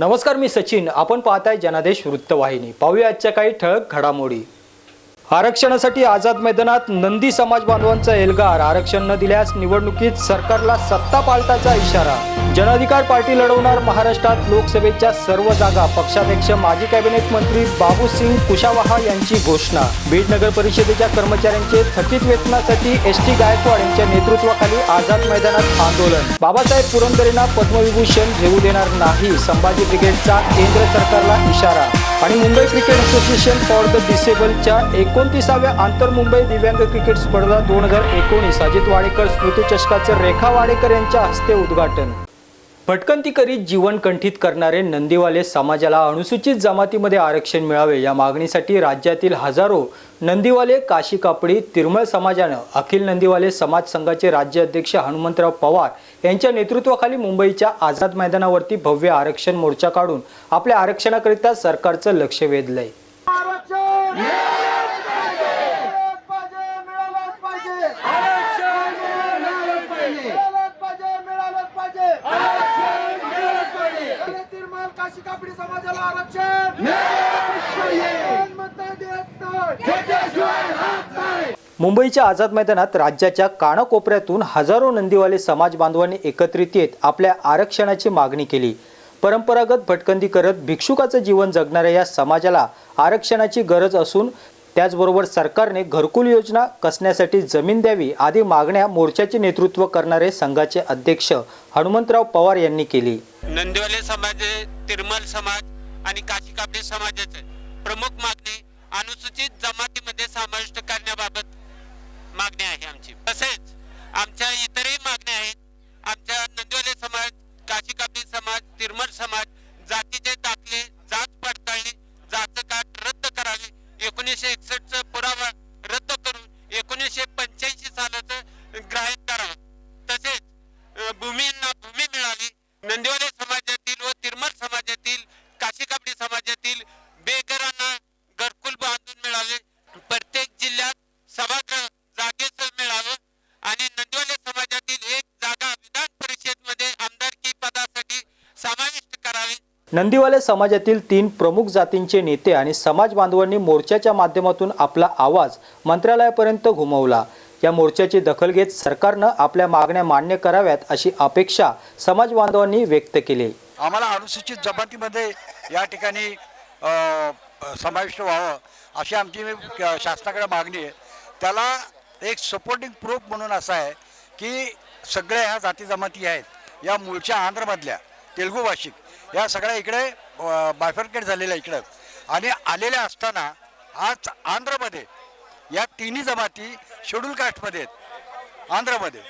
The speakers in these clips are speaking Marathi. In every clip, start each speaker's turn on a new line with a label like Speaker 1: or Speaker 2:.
Speaker 1: नमस्कार मी सचिन. आपण पाहताय जनादेश वृत्तवाहिनी. पाहूया आजच्या काही ठळक घडामोडी. आरक्षणासाठी आझाद मैदानात नंदी समाज बांधवांचा एल्गार. आरक्षण न दिल्यास निवडणुकीत सरकारला सत्ता पालटाचा इशारा. जनाधिकार पार्टी लढवणार महाराष्ट्रात लोकसभेच्या सर्व जागा. पक्षाध्यक्ष माजी कॅबिनेट मंत्री बाबू सिंग कुशावाहा यांची घोषणा. बीड नगर परिषदेच्या कर्मचाऱ्यांचे थकीत वेतनासाठी एस टी गायकवाड यांच्या नेतृत्वाखाली आझाद मैदानात आंदोलन. बाबासाहेब पुरंदरेंना पद्मविभूषण घेऊ देणार नाही. संभाजी ब्रिगेडचा केंद्र सरकारला इशारा. आणि Mumbai cricket association for the डिसेबलच्या एकोणतीसाव्या आंतर मुंबई दिव्यांग क्रिकेट स्पर्धा दोन हजार एकोणीस. अजित वाडेकर स्मृतिचषकाचं रेखा वाडेकर यांच्या हस्ते उद्घाटन. भटकंती करीत जीवन कंठित करणारे नंदीवाले समाजाला अनुसूचित जमातीमध्ये आरक्षण मिळावे या मागणीसाठी राज्यातील हजारो नंदीवाले काशी कापडी तिरमळ समाजानं अखिल नंदीवाले समाज संघाचे राज्य अध्यक्ष हनुमंतराव पवार यांच्या नेतृत्वाखाली मुंबईच्या आझाद मैदानावरती भव्य आरक्षण मोर्चा काढून आपल्या आरक्षणाकरिता सरकारचं लक्ष वेधलंय
Speaker 2: आरक्षण मिळालंच पाहिजे मिळालंच पाहिजे आरक्षण मिळालंच पाहिजे मिळालंच पाहिजे मिळालंच पाहिजे आरक्षण मिळालंच तिरमाल काशी कापडी समाजाला आरक्षण.
Speaker 1: मुंबईच्या आझाद मैदानात राज्याच्या कानाकोपऱ्यातून हजारो नंदीवाले समाज बांधवांनी एकत्रित येत आपल्या आरक्षणाची मागणी केली. परंपरागत भटकंती करत भिक्षुकाचं जीवन जगणाऱ्या या समाजाला आरक्षणाची गरज असून त्याचबरोबर सरकारने घरकुल योजना कसण्यासाठी जमीन द्यावी आदी मागण्या मोर्चाचे नेतृत्व करणारे संघाचे अध्यक्ष हनुमंतराव पवार यांनी केली.
Speaker 3: नंदिवाले समाज तिरमल समाज आणि काशी कापडे समाजाचे प्रमुख मागणी अनुसूचित जमातीमध्ये समाविष्ट करण्याबाबत मागणी आहे आमची. तसेच झाल्याचं सालाचं ग्राह्य करावं तसेच भूमींना भूमी मिळावी नंदिवाले समाजातील व तिरमल समाजातील काशीकापडी समाजातील बेघरांना घरकुल बांधून मिळाले. प्रत्येक जिल्ह्यात सभागृह जागेच मिळावं आणि नंदिवाले समाजातील एक जागा विधान परिषदमध्ये आमदारकी पदासाठी समाविष्ट करावी.
Speaker 1: नंदीवाले समाजातील तीन प्रमुख जातींचे नेते आणि समाज बांधवांनी मोर्चाच्या माध्यमातून आपला आवाज मंत्रालयापर्यंत घुमवला. या मोर्चाची दखल घेत सरकारनं आपल्या मागण्या मान्य कराव्यात अशी अपेक्षा समाज बांधवांनी व्यक्त केली.
Speaker 4: आम्हाला अनुसूचित जमातीमध्ये या ठिकाणी समाविष्ट व्हावं अशी आमची शासनाकडे मागणी आहे. त्याला एक सपोर्टिंग प्रूफ म्हणून असं आहे की सगळ्या ह्या जाती जमाती आहेत या मूळच्या आंध्रमधल्या तेलगू भाषिक या सगळ्या इकडे बायफर्केट झालेल्या इकडं. आणि आलेल्या असताना आज आंध्रमध्ये या तिन्ही जमाती शेड्यूल कास्टमध्ये आहेत. आंध्रमध्ये.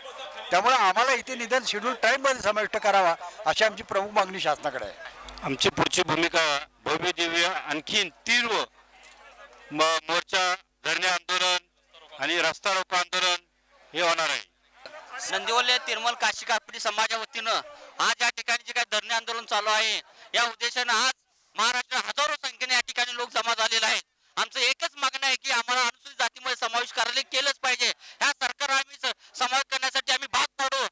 Speaker 4: त्यामुळे आम्हाला इथे निदान शेड्यूल टाईममध्ये समाविष्ट करावा अशी आमची प्रमुख मागणी शासनाकडे आहे.
Speaker 3: आमची पुढची भूमिका भव्य दिव्य आणखीन तीव्र म- मोर्चा धरणे आंदोलन आणि रस्ता रोको आंदोलन हे होणार आहे.
Speaker 5: नंदिवले तिरमल काशी कापडी समाजा वतीनं आज या ठिकाणी जे काही धरणे आंदोलन चालू आहे या उद्देशानं आज महाराष्ट्र हजारो संख्येने या ठिकाणी लोक जमा झालेले आहेत आमचं एकच मागणं आहे की आम्हाला अनुसूचित जातीमध्ये समावेश करायला केलंच पाहिजे. ह्या सरकार आम्ही स- समावेश करण्यासाठी आम्ही भाग पाडू.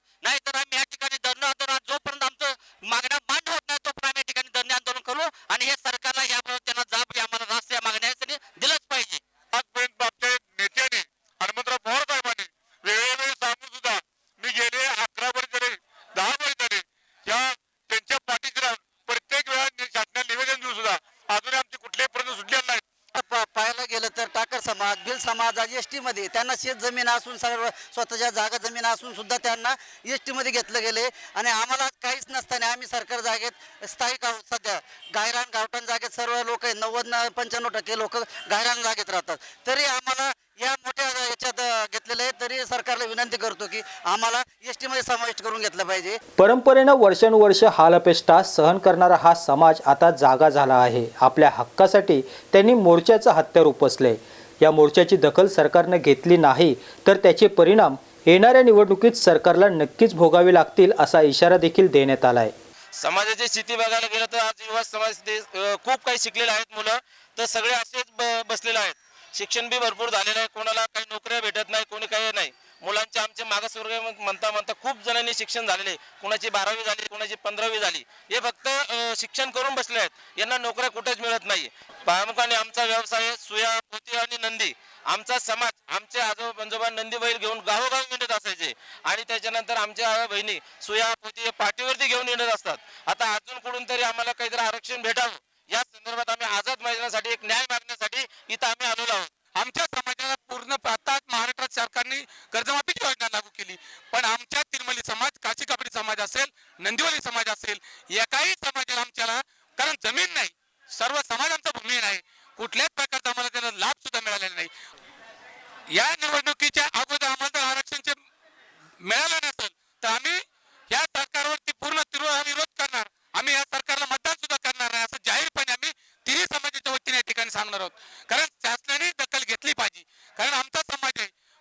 Speaker 6: समाज समाजात एस टीमध्ये त्यांना शेत जमीन असून सर्व स्वतःच्या जागा जमीन असून सुद्धा त्यांना एस टीमध्ये घेतलं गेले आणि आम्हाला काहीच नसताना आम्ही सरकार जागेत स्थायिक आहोत सध्या गायरान गावठाण जागेत सर्व लोक नव्वद पंच्याण्णव टक्के लोक गायरान जागेत राहतात. तरी आम्हाला या मोठ्या याच्यात घेतलेलं आहे तरी सरकारला विनंती करतो की आम्हाला एस टीमध्ये समाविष्ट करून घेतलं पाहिजे.
Speaker 1: परंपरेनं वर्षानुवर्ष हालअपेष्टा सहन करणारा हा समाज आता जागा झाला आहे. आपल्या हक्कासाठी त्यांनी मोर्चाचं हत्यार उपसले या मोर्चाची दखल सरकारनं घेतली नाही तर त्याचे परिणाम येणाऱ्या निवडणुकीत सरकारला नक्कीच भोगावे लागतील असा इशारा देखील देण्यात आलाय.
Speaker 3: समाजाची स्थिती बघायला गेलं तर आज युवा समाज खूप काही शिकलेले आहेत मुलं तर सगळे असेच बसलेले आहेत. शिक्षण बी भरपूर झालेलं आहे कोणाला काही नोकऱ्या भेटत नाही कोणी काही नाही.
Speaker 7: मुलांचे आमचे मागासवर्गीय म्हणता म्हणता खूप जणांनी शिक्षण झालेले कुणाची बारावी झाली कुणाची पंधरावी झाली. हे फक्त शिक्षण करून बसले आहेत. यांना नोकऱ्या कुठेच मिळत नाही प्रामुख्याने आमचा व्यवसाय सुया पोती आणि नंदी आमचा समाज आमचे आजोबा पंजोबा नंदी बैल घेऊन गावोगावी मिळत असायचे. आणि त्याच्यानंतर आमच्या बहिणी सुया पोती पाठीवरती घेऊन येणत असतात. आता अजून कुठून तरी आम्हाला काहीतरी आरक्षण भेटावं. या संदर्भात आम्ही आझाद मैदानासाठी एक न्याय मागण्यासाठी इथं आम्ही आलेलो आहोत.
Speaker 8: आमच्या समाजाला पूर्ण आता महाराष्ट्र सरकारने कर्जमाफीची योजना लागू केली. पण आमच्या तिरमली समाज काशी कापडी समाज असेल नंदिवली समाज असेल एकाही समाजाला आमच्याला कारण जमीन नाही सर्व समाज आमचा भूमी नाही कुठल्याच प्रकारचा आम्हाला त्याला लाभ सुद्धा मिळालेला नाही. या निवडणुकीच्या अगोदर आम्हाला आरक्षण आरक्षणचे मिळालं नसेल तर आम्ही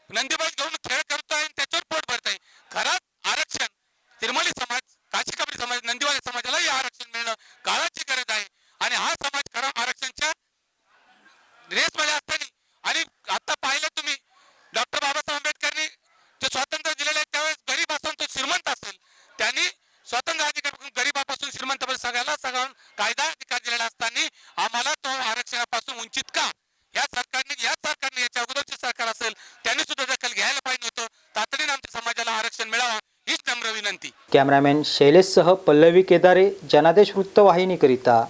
Speaker 8: नंदीबाई घेऊन खेळ करतोय त्याच्यावर पोट भरतोय. खरंच आरक्षण. तिरमली समाज काशी कापडी समाज नंदीवाली समाजालाही आरक्षण मिळणं काळाची गरज आहे. आणि हा समाज खरा आरक्षणच्या रेसमध्ये असताना. आणि आता पाहिलं तुम्ही डॉक्टर बाबासाहेब आंबेडकरनी जे स्वातंत्र्य दिलेलं आहे त्यावेळेस गरीब असून तो श्रीमंत असेल. त्यांनी स्वातंत्र्य अधिकार गरीबापासून श्रीमंत सगळ्याला सगळ्या कायदा अधिकार दिलेला असताना आम्हाला तो आरक्षणापासून वंचित का या सरकारने या सरकारने याच्या अगोदरचे सरकार असेल त्यांनी सुद्धा दखल घ्यायला पाहिजे होतं. तातडीने आमच्या समाजाला आरक्षण मिळावं हीच नम्र विनंती.
Speaker 1: कॅमेरामॅन शैलेशसह पल्लवी केदारे जनादेश वृत्तवाहिनीकरिता.